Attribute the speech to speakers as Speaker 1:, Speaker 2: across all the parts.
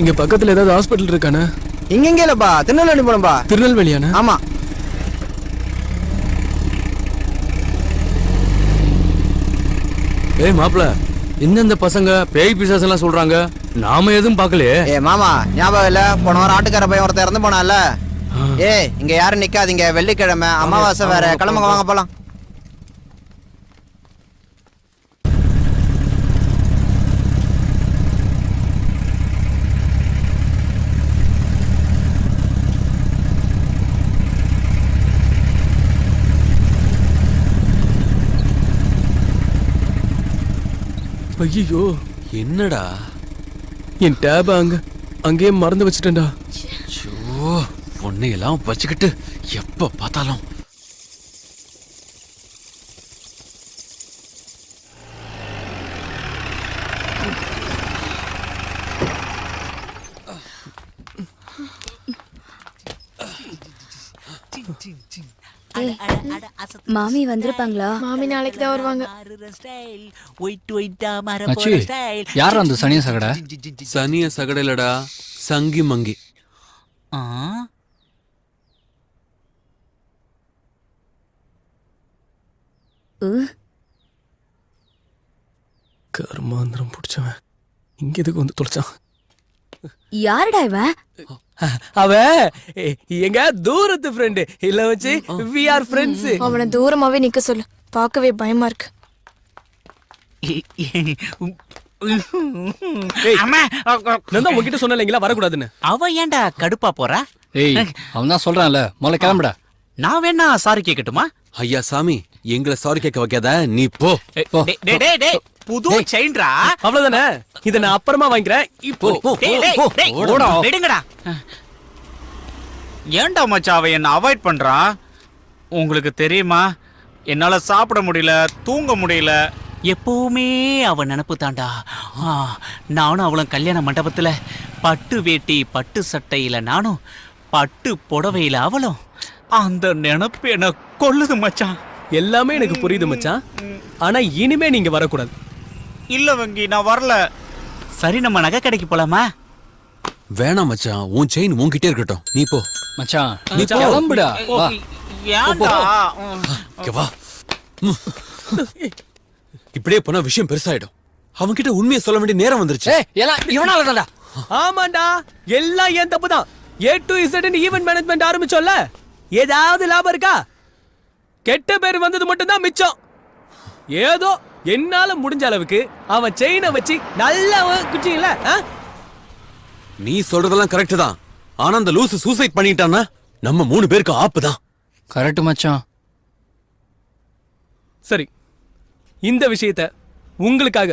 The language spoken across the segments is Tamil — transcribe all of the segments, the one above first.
Speaker 1: இங்க பக்கத்துல ஏதாவது ஹாஸ்பிட்டல் இருக்கானே?
Speaker 2: இங்க எங்க இல்லப்பா. திருநெல்வேலி போனப்பா
Speaker 1: திருநெல்வேலியானே?
Speaker 2: ஆமா.
Speaker 3: ஏய் மாப்ள இந்தந்த பசங்க பேய் பிசாசு எல்லாம் சொல்றாங்க? நாம எதுவும் பார்க்கலையே?
Speaker 2: ஏ மாமா ஞாபகம் இல்ல? போன வாரம் ஆட்டுக்கார பையன் ஒருத்தன் இறந்து போனான்ல. ஏ இங்க யாரும் நிக்காதீங்க. வெள்ளிக்கிழமை அமாவாசை வேற. கிளம்புங்க வாங்க போலாம்.
Speaker 1: ஐயோ
Speaker 3: என்னடா?
Speaker 1: என் டேப் அங்க அங்கேயே மறந்து வச்சுட்டேன்டா.
Speaker 3: ஷோ உன்னையெல்லாம் வச்சுக்கிட்டு எப்ப பார்த்தாலும்.
Speaker 4: மாமி வந்திருப்பாங்களா?
Speaker 5: மாமி நாளைக்கு தான் வருவாங்க.
Speaker 6: மச்சி யார் அந்த சனிய சகடை?
Speaker 3: சனிய சகடலடா சங்கி மங்கி.
Speaker 1: கர்மாந்திரம் பிடிச்சவன். இங்க எதுக்கு வந்து தொலைச்சான்?
Speaker 4: யாருடா இவன்?
Speaker 1: அவ எங்க தூரத்து ஃப்ரெண்டு இல்ல வச்சு வி ஆர் ஃப்ரெண்ட்ஸ்
Speaker 5: அவனை தூரமாவே நிக்க சொல்லு. பார்க்கவே பயமா இருக்கு.
Speaker 1: நான் தான் உங்ககிட்ட சொன்னேன் இல்லைங்களா வரக்கூடாதுன்னு.
Speaker 7: அவ ஏன்டா கடுப்பா போறா?
Speaker 6: ஏய் அவன் தான் சொல்றான்ல முதல்ல கிளம்புடா.
Speaker 7: நான் வேணா சாரி கேட்கட்டுமா
Speaker 3: ஐயா சாமி. எங்களை சாரி கேட்க வைக்காத நீ போ.
Speaker 7: புது செயின்ரா
Speaker 1: அவ்வளவுதானே? இத நான் அப்புறமா வாங்கிக்கிறேன். இப்போ.
Speaker 7: விடுங்கடா ஏன்டா மச்சான் அவ என்ன அவாய்ட் பண்றா? உங்களுக்கு தெரியுமா? என்னால சாப்பிட முடியல தூங்க முடியல. எப்பவுமே அவ நினப்பு தாண்டா ஆ, நானும் அவளும் கல்யாண மண்டபத்துல பட்டு வேட்டி பட்டு சட்டையில நானும் பட்டு புடவையில அவளும். அந்த நினப்பு என்ன கொல்லுது மச்சான்.
Speaker 1: எல்லாமே எனக்கு புரியுது மச்சான். ஆனா இனிமே நீங்க வரக்கூடாது.
Speaker 7: இல்ல வங்கி நான் வரல. சரி நம்ம நகை கடைக்கு போலாமா?
Speaker 3: வேணாம் மச்சான். உன் செயின் உன்கிட்டே இருக்கட்டும். நீ போ.
Speaker 6: மச்சான்.
Speaker 1: நீ
Speaker 6: நீ கிளம்புடா. வா.
Speaker 7: ஏன்டா?
Speaker 3: இங்க வா. ம். இப்படியே போனா விஷயம் பெருசாயிடும். அவன்கிட்ட உண்மையை சொல்ல வேண்டிய நேரம் வந்துருச்சு.
Speaker 6: ஏய் எல்லாம் இவனால தான்டா.
Speaker 1: ஆமாண்டா. எல்லாம் ஏன் தப்பு தான் A to Z event management ஆரம்பிச்சோம்ல. ஏதாவது லாபம் இருக்கா? கெட்ட பேர் வந்தது மட்டும் தான் மிச்சம் ஏதோ என்னால முடிஞ்ச அளவுக்கு அவன் செயினை வச்சு நல்லா குச்சிங்கள
Speaker 3: நீ சொல்றதெல்லாம் கரெக்ட் தான் ஆனா அந்த லூசு சூசைட் பண்ணிட்டான்னா நம்ம மூணு பேருக்கு ஆப்பு தான்
Speaker 6: கரெக்ட் மச்சான்
Speaker 1: சரி இந்த விஷயத்த உங்களுக்காக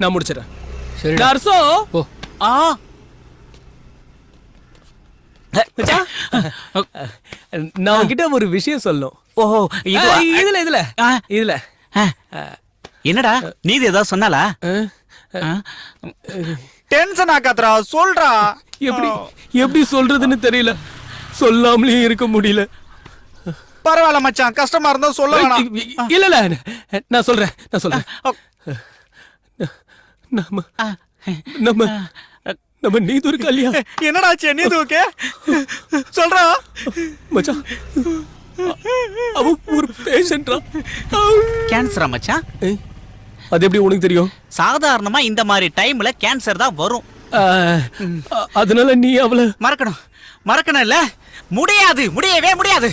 Speaker 1: நான் முடிச்சிடறேன்
Speaker 6: சரி
Speaker 1: நர்சோ
Speaker 7: ஆ
Speaker 1: மச்சான், நான் உன்கிட்ட ஒரு விஷயம் சொல்லணும்.
Speaker 7: ஓஹோ
Speaker 1: இதுல இதுல. இதுல.
Speaker 7: என்னடா நீதி ஏதாவது சொன்னாலா டென்ஷன் ஆக்காதடா சொல்றா.
Speaker 1: எப்படி எப்படி சொல்றதுன்னு தெரியல. சொல்லாமலே இருக்க முடியல.
Speaker 7: பரவாயில்ல மச்சான் கஷ்டமா இருந்தா சொல்ல வேணாம்.
Speaker 1: இல்ல இல்ல நான் சொல்றேன் நான் சொல்றேன். நம்ம நம்ம நம்ம நீதொரு கல்யாணம்
Speaker 7: என்னடா ஆச்சு நீ ஓகே சொல்றா
Speaker 1: மச்சான் அவ ஒரு பேஷண்டா
Speaker 7: கேன்சரா மச்சான்
Speaker 1: அது எப்படி உனக்கு தெரியும்?
Speaker 7: சாதாரணமா இந்த மாதிரி டைம்ல கேன்சர் தான் வரும்.
Speaker 1: அதனால நீ அவளை
Speaker 7: மறக்கணும். மறக்கணும் இல்ல? முடியாது முடியவே முடியாது.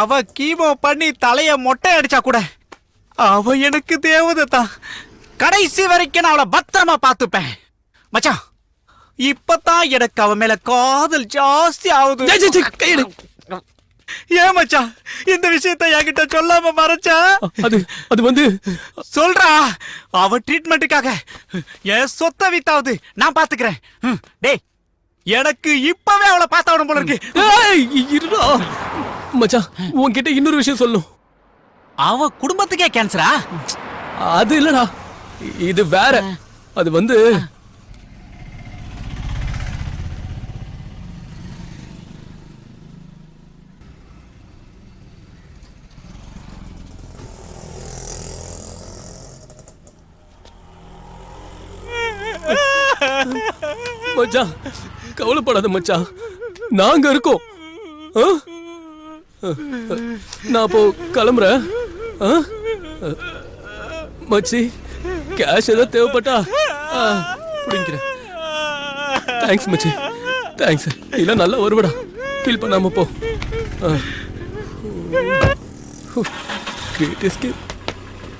Speaker 7: அவ கீமோ பண்ணி தலைய மொட்டை அடிச்சா கூட அவ எனக்கு தேவதை தான் கடைசி வரைக்கும் நான் அவளை பத்திரமா பார்த்துப்பேன். மச்சான் இப்பதான் எனக்கு அவ மேல காதல் ஜாஸ்தி ஆகுது.
Speaker 1: கையெடு.
Speaker 7: ஏன் மச்சான் இந்த விஷயத்தை என்கிட்ட சொல்லாம மறைச்சா?
Speaker 1: அது அது வந்து
Speaker 7: சொல்றா அவ ட்ரீட்மெண்ட்டுக்காக என் சொத்தை வித்தாவது நான் பாத்துக்கிறேன். டேய் எனக்கு இப்பவே அவளை பார்த்தாவணும் போல இருக்கு.
Speaker 1: மச்சான் உன்கிட்ட இன்னொரு விஷயம் சொல்லணும்.
Speaker 7: அவ குடும்பத்துக்கே கேன்சரா
Speaker 1: அது இல்லடா. இது வேற. அது வந்து மச்சான் கவலைப்படாத மச்சான். நாங்க இருக்கோம்? நான் அப்போ கிளம்புறேன்? மச்சி கேஷ் ஏதாவது தேவைப்பட்டா? ஆ, பிடிக்கிறேன் தேங்க்ஸ் மச்சி. தேங்க்ஸ் இல்ல நல்லா வருவடா. ஃபீல் பண்ணாம போ. கிரேட் எஸ்கேப்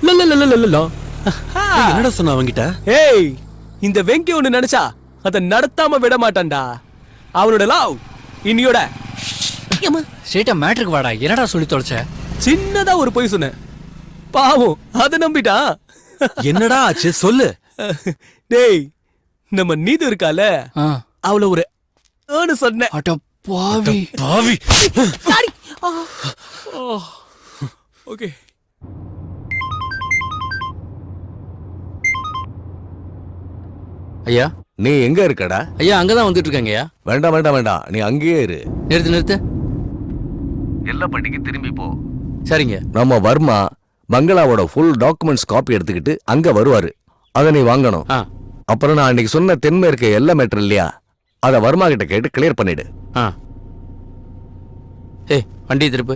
Speaker 1: லலலலலலலா
Speaker 3: ஏய், என்னடா சொன்ன அவங்கிட்ட
Speaker 1: ஏய் இந்த வெங்கி ஒண்ணு நினைச்சா? அத நடத்தாம விட மாட்டான்டா. அவனோட லவ் இன்னியோட.
Speaker 6: ஸ்ட்ரெயிட்டா மேட்ருக்கு வாடா என்னடா சொல்லி தொலைச்ச?
Speaker 1: சின்னதா ஒரு பொய் சொன்னேன். பாவம் அத நம்பிட்டான்
Speaker 3: என்னடா ஆச்சு? சொல்லு.
Speaker 1: டேய் நம்ம நீது இருக்கால அவள ஒரு சொன்னேன்.
Speaker 6: அட பாவி.
Speaker 3: பாவி.
Speaker 1: ஓகே.
Speaker 6: ஐயா?
Speaker 8: நீ எங்க இருக்கடா?
Speaker 6: ஐயா அங்கதான் வந்துட்டு இருக்காங்க ஐயா
Speaker 8: வேண்டாம் வேண்டாம் வேண்டாம். நீ அங்கேயே இரு.
Speaker 6: நிறுத்து நிறுத்து.
Speaker 8: எல்லப்பட்டிக்கு திரும்பி போ.
Speaker 6: சரிங்க.
Speaker 8: நம்ம வர்மா பங்களாவோட ஃபுல் டாக்குமெண்ட்ஸ் காப்பி எடுத்துக்கிட்டு அங்க வருவாரு. அதை நீ வாங்கணும்.
Speaker 6: ஆ.
Speaker 8: அப்புறம் நான் அன்னைக்கு சொன்ன தென்மேற்கு எல்லை மேட்டர் இல்லையா? அதை வர்மா கிட்ட கேட்டு கிளியர் பண்ணிடு.
Speaker 6: ஆ. ஏய் வண்டி திருப்பு.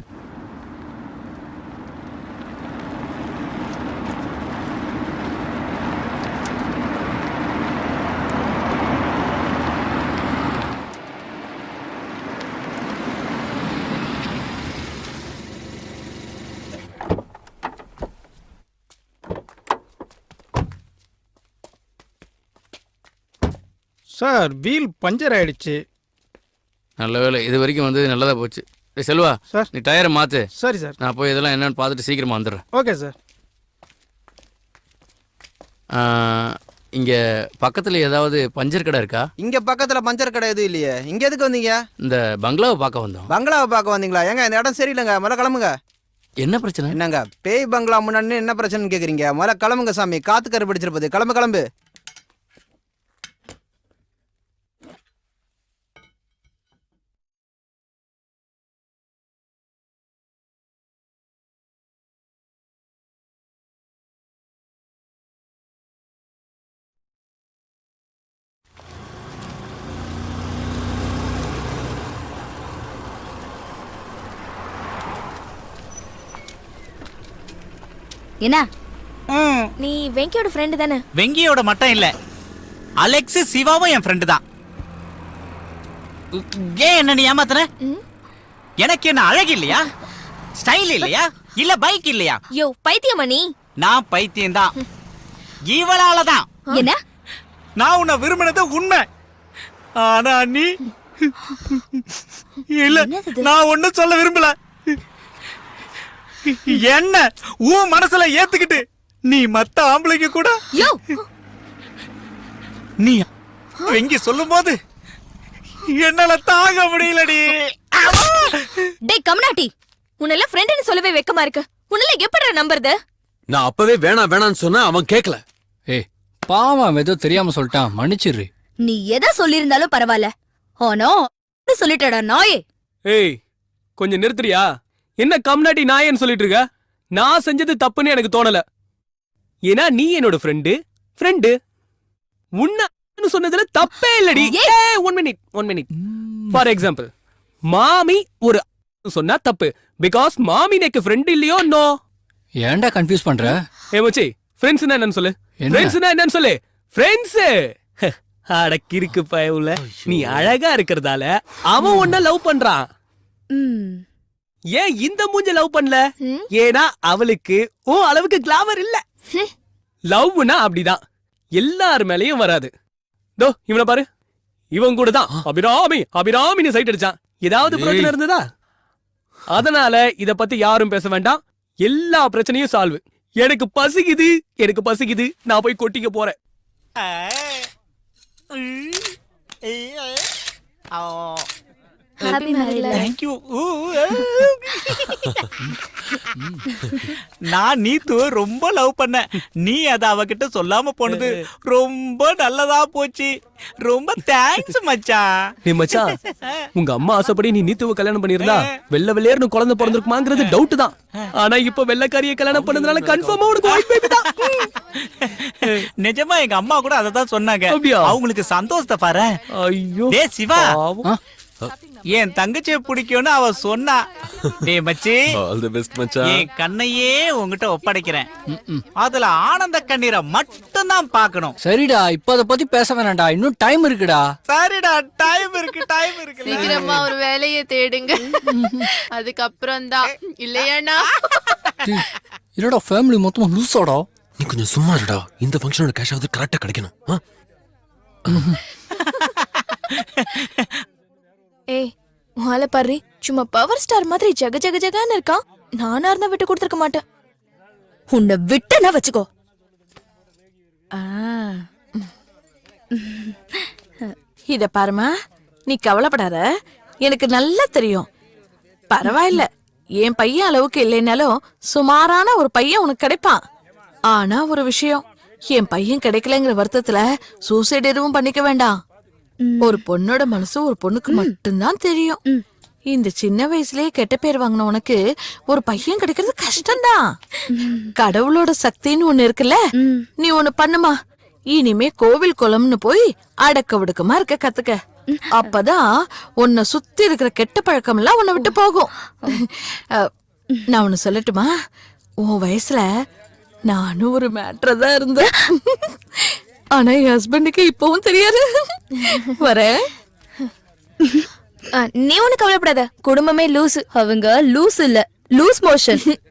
Speaker 9: சார் வீல் பஞ்சர் ஆயிடுச்சு.
Speaker 6: நல்ல வேலை இது வரைக்கும் வந்து நல்லதா போச்சு. செல்வா
Speaker 9: சார்.
Speaker 6: நீ டயரை மாத்து.
Speaker 9: சரி சார்.
Speaker 6: நான் போய் இதெல்லாம் என்னன்னு பார்த்துட்டு சீக்கிரமா வந்துடுறேன்.
Speaker 9: Okay sir.
Speaker 6: ஆ, இங்க பக்கத்துல ஏதாவது பஞ்சர் கடை இருக்கா?
Speaker 2: இங்க பக்கத்துல பஞ்சர் கடை எதுவும் இல்லையே. இங்க எதுக்கு வந்தீங்க?
Speaker 6: இந்த பங்களாவை பார்க்க வந்தோம்.
Speaker 2: பங்களாவை பார்க்க வந்தீங்களா? ஏங்க இந்த இடம் சரியில்லைங்க. முதல்ல கிளம்புங்க.
Speaker 6: என்ன பிரச்சனை?
Speaker 2: என்னங்க பேய் பங்களா முன்னாடி என்ன பிரச்சனைன்னு கேக்குறீங்க? முதல்ல கிளம்புங்க சாமி. காத்து கரு பிடிச்சிருப்பது கிளம்பு கிளம்பு.
Speaker 4: என்ன?
Speaker 5: நீ வெங்கியோட ஃப்ரெண்டு தானே?
Speaker 7: வெங்கியோட மட்டும் இல்ல. அலெக்ஸ் சிவாவும் என் ஃப்ரெண்டு தான். ஏன் என்ன நீ ஏமாத்துன? எனக்கு என்ன அழகு இல்லையா? ஸ்டைல் இல்லையா? இல்ல பைக் இல்லையா?
Speaker 5: யோ பைத்தியமா நீ?
Speaker 7: நான் பைத்தியம் தான். இவளால தான்.
Speaker 4: என்ன?
Speaker 7: நான் உன்னை விரும்பினது உண்மை. ஆனா நீ இல்ல நான் ஒண்ணும் சொல்ல விரும்பல. என்ன? உன் மனசுல ஏத்துக்கிட்டு நீ மத்த ஆம்பளைங்க கூட?
Speaker 4: யோ!
Speaker 7: நீ வெங்கி சொல்லும் போது என்னால தாங்க முடியலடி.
Speaker 5: டேய் கம்னாட்டி உன்னெல்லாம் ஃப்ரெண்டுன்னு சொல்லவே வெக்கமா இருக்கு. உன்னெல்லாம் எப்படி நம்புறது?
Speaker 3: நான் அப்பவே வேணாம் வேணாம்னு சொன்னா அவன் கேட்கல
Speaker 6: ஏய் பாவம் அவன் ஏதோ தெரியாம சொல்லிட்டான். மன்னிச்சிரு
Speaker 4: நீ எதை சொல்லியிருந்தாலும் பரவாயில்ல. ஆனா சொல்லிட்டடா நாயே?
Speaker 1: ஏய் கொஞ்சம் நிறுத்துறியா? என்ன கம்னாட்டி நாயன்னு சொல்லிட்டு இருக்க நான் செஞ்சது தப்புன்னு எனக்கு தோணல. ஏன்னா நீ என்னோட ஃப்ரெண்டு ஃப்ரெண்டு உன்ன சொன்னதுல தப்பே இல்லடி. ஏய். One minute one minute for example மாமி ஒரு சொன்னா தப்பு. பிகாஸ் மாமி எனக்கு ஃப்ரெண்ட் இல்லையோ நோ.
Speaker 6: ஏன்டா கன்ஃபியூஸ் பண்ற?
Speaker 1: ஏ மச்சி ஃப்ரெண்ட்ஸ்னா என்னன்னு சொல்லு.
Speaker 6: என்ன?
Speaker 1: ஃப்ரெண்ட்ஸ்னா என்னன்னு சொல்லு. ஃப்ரெண்ட்ஸ் அட கிறுக்கு பயவுல. நீ அழகா இருக்கிறதால அவன் உன்ன லவ் பண்றான்.
Speaker 4: ம்.
Speaker 1: ஏன் இந்த மூஞ்ச லவ் பண்ணல? ஏன்னா அவளுக்கு ஓ அளவுக்கு கிளாமர் இல்ல. லவ்னா அப்படிதான். எல்லார் மேலயும் வராது. தோ இவனை பாரு. இவன் கூட தான். அபிராமி அபிராமின்னு சைட் அடிச்சான். ஏதாவது பிரச்சனை இருந்ததா? அதனால இத பத்தி யாரும் பேச வேண்டாம். எல்லா பிரச்சனையும் சால்வ் எனக்கு பசிக்குது எனக்கு பசிக்குது. நான் போய் கொட்டிக்க போறேன்.
Speaker 4: ஹாப்பி மேரிட்
Speaker 7: தேங்க்யூ நான் நீத்து ரொம்ப லவ் பண்ணேன். நீ அத அவகிட்ட சொல்லாம போனது ரொம்ப நல்லதா போச்சு. ரொம்ப தேங்க்ஸ் மச்சான்
Speaker 1: நீ மச்சான் உங்க அம்மா ஆசைப்படி நீ நீத்துவ கல்யாணம் பண்ணிருந்தா வெள்ள வெள்ளையர்னு குழந்தை பிறந்திருக்குமாங்கிறது டவுட் தான். ஆனா இப்ப வெள்ளக்காரிய கல்யாணம் பண்ணதுனால கன்ஃபார்மா உனக்கு ஒயிட் பேபி தான்.
Speaker 7: நிஜமா எங்க அம்மா கூட அதை தான் சொன்னாங்க? அவங்களுக்கு சந்தோஷத்தை பாரு
Speaker 1: ஐயோ
Speaker 7: டேய் சிவா. என் தங்கச்சியை பிடிக்கும்னு அவ சொன்னா. டேய் மச்சி
Speaker 3: ஆல் தி பெஸ்ட் மச்சான்.
Speaker 7: என் கண்ணையே உன்கிட்ட ஒப்படைக்கிறேன். அதுல ஆனந்த கண்ணீரை மட்டும் தான் பார்க்கணும்.
Speaker 6: சரிடா இப்ப அதை பத்தி பேச வேணாம்டா. இன்னும் டைம் இருக்குடா.
Speaker 7: சரிடா டைம் இருக்கு டைம் இருக்கு.
Speaker 5: சீக்கிரமா ஒரு வேலையை தேடுங்க. அதுக்கப்புறம் தான் இல்லையாண்ணா?
Speaker 6: டேய், என்னடா ஃபேமிலி மொத்தமா லூஸாடா
Speaker 3: நீ கொஞ்சம் சும்மா இருடா. இந்த ஃபங்க்ஷனோட கேஷ் ஆகுது கரெக்டா கிடைக்கணும்?
Speaker 5: ஏய் உன்னால பாரு சும்மா பவர் ஸ்டார் மாதிரி ஜக ஜக ஜகான்னு இருக்கான். நானா இருந்தா விட்டு கொடுத்துருக்க மாட்டேன்.
Speaker 4: உன்னை விட்டனா வச்சுக்கோ.
Speaker 10: இத பாருமா நீ கவலைப்படாத. எனக்கு நல்லா தெரியும். பரவாயில்ல என் பையன் அளவுக்கு இல்லைனாலும் சுமாரான ஒரு பையன் உனக்கு கிடைப்பான். ஆனா ஒரு விஷயம் என் பையன் கிடைக்கலங்கிற வருத்தத்துல சூசைட் எதுவும் பண்ணிக்க வேண்டாம். ஒரு பொண்ணோட மனசு ஒரு பொண்ணுக்கு மட்டும்தான் தெரியும். இந்த சின்ன வயசுலயே கெட்ட பேர் வாங்கின உனக்கு ஒரு பையன் கிடைக்கிறது கஷ்டம்தான். கடவுளோட சக்தின்னு ஒண்ணு இருக்குல்ல? நீ ஒண்ணு பண்ணுமா? இனிமே கோவில் குளம்னு போய் அடக்க ஒடுக்கமா இருக்க கத்துக்க. அப்பதான் உன்னை சுத்தி இருக்கிற கெட்ட பழக்கம் எல்லாம் உன்னை விட்டு போகும். நான் ஒண்ணு சொல்லட்டுமா? உன் வயசுல நானும் ஒரு மேட்ரா தான் இருந்தேன். ஆனா என் ஹஸ்பண்டுக்கு இப்பவும் தெரியாது. வரேன்
Speaker 5: நீ ஒண்ணு கவலைப்படாத. குடும்பமே லூசு.
Speaker 4: அவங்க லூஸ் இல்ல. Loose motion.